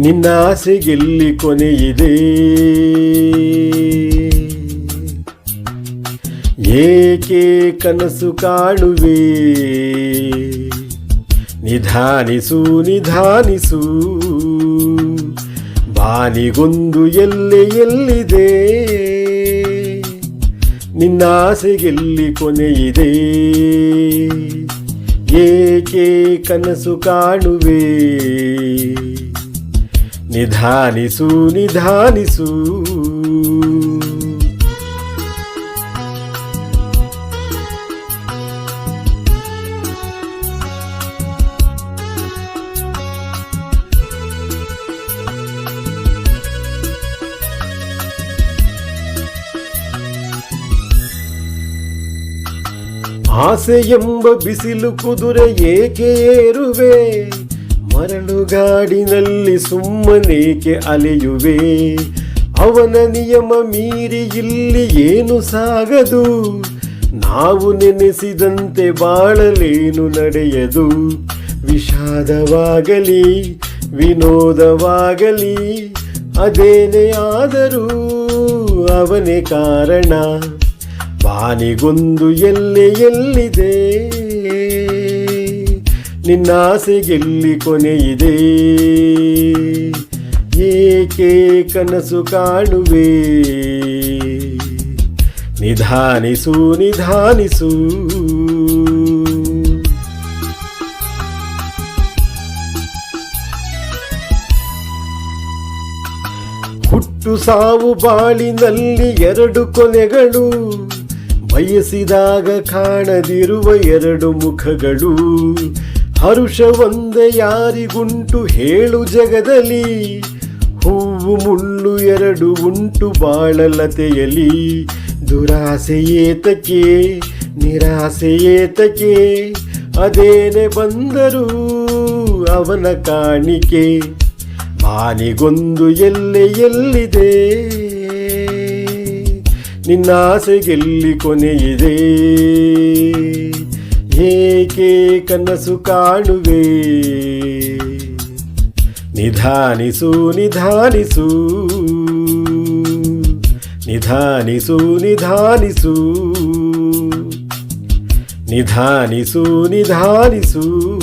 ನಿನ್ನ ಆಸೆಗೆಲ್ಲಿ ಕೊನೆಯಿದೆ ಏಕೆ ಕನಸು ಕಾಣುವೆ? ನಿಧಾನಿಸು ನಿಧಾನಿಸು. ಬಾನಿಗೊಂದು ಎಲ್ಲೆ ಎಲ್ಲಿದೆ? ನಿನ್ನ ಆಸೆಗೆಲ್ಲಿ ಕೊನೆಯಿದೆ ಏಕೆ ಕನಸು ಕಾಣುವೆ? నిధానిసు నిధానిసు ಆಸೆಯೆಂಬ ಬಿಸಿಲು ಕುದುರೆ ಏಕೆ ಏರುವೆ ಮರಳುಗಾಡಿನಲ್ಲಿ ಸುಮ್ಮನೇಕೆ ಅಲೆಯುವೆ? ಅವನ ನಿಯಮ ಮೀರಿ ಇಲ್ಲಿ ಏನು ಸಾಗದು? ನಾವು ನೆನೆಸಿದಂತೆ ಬಾಳಲೇನು ನಡೆಯದು? ವಿಷಾದವಾಗಲಿ, ವಿನೋದವಾಗಲಿ, ಅದೇನೇ ಆದರೂ ಅವನೇ ಕಾರಣ. ಬಾನಿಗೊಂದು ಎಲ್ಲೆ ಎಲ್ಲಿದೆ ನಿನ್ನ ಆಸೆಗೆಲ್ಲಿ ಕೊನೆಯಿದೆ? ಏಕೆ ಕನಸು ಕಾಣುವೆ? ನಿಧಾನಿಸು ನಿಧಾನಿಸು. ಹುಟ್ಟು ಸಾವು ಬಾಳಿನಲ್ಲಿ ಎರಡು ಕೊನೆಗಳು, ಬಯಸಿದಾಗ ಕಾಣದಿರುವ ಎರಡು ಮುಖಗಳು. ಹರುಷ ಒಂದೇ ಯಾರಿಗುಂಟು ಹೇಳು ಜಗದಲ್ಲಿ. ಹೂವು ಮುಳ್ಳು ಎರಡು ಉಂಟು ಬಾಳಲತೆಯಲಿ ದುರಾಸೆ ಏತಕ್ಕೆ, ನಿರಾಸೆ ಏತಕ್ಕೆ, ಅದೇನೆ ಬಂದರೂ ಅವನ ಕಾಣಿಕೆ. ಬಾನಿಗೊಂದು ಎಲ್ಲೆ ಎಲ್ಲಿದೆ? ನಿನ್ನ ಆಸೆಗೆಲ್ಲಿ ಕೊನೆಯಿದೆ? ಕನಸು ಕಾಣುವೆ. ನಿಧಾನಿಸು ನಿಧಾನಿಸು. ನಿಧಾನಿಸು ನಿಧಾನಿಸು. ನಿಧಾನಿಸು ನಿಧಾನಿಸು.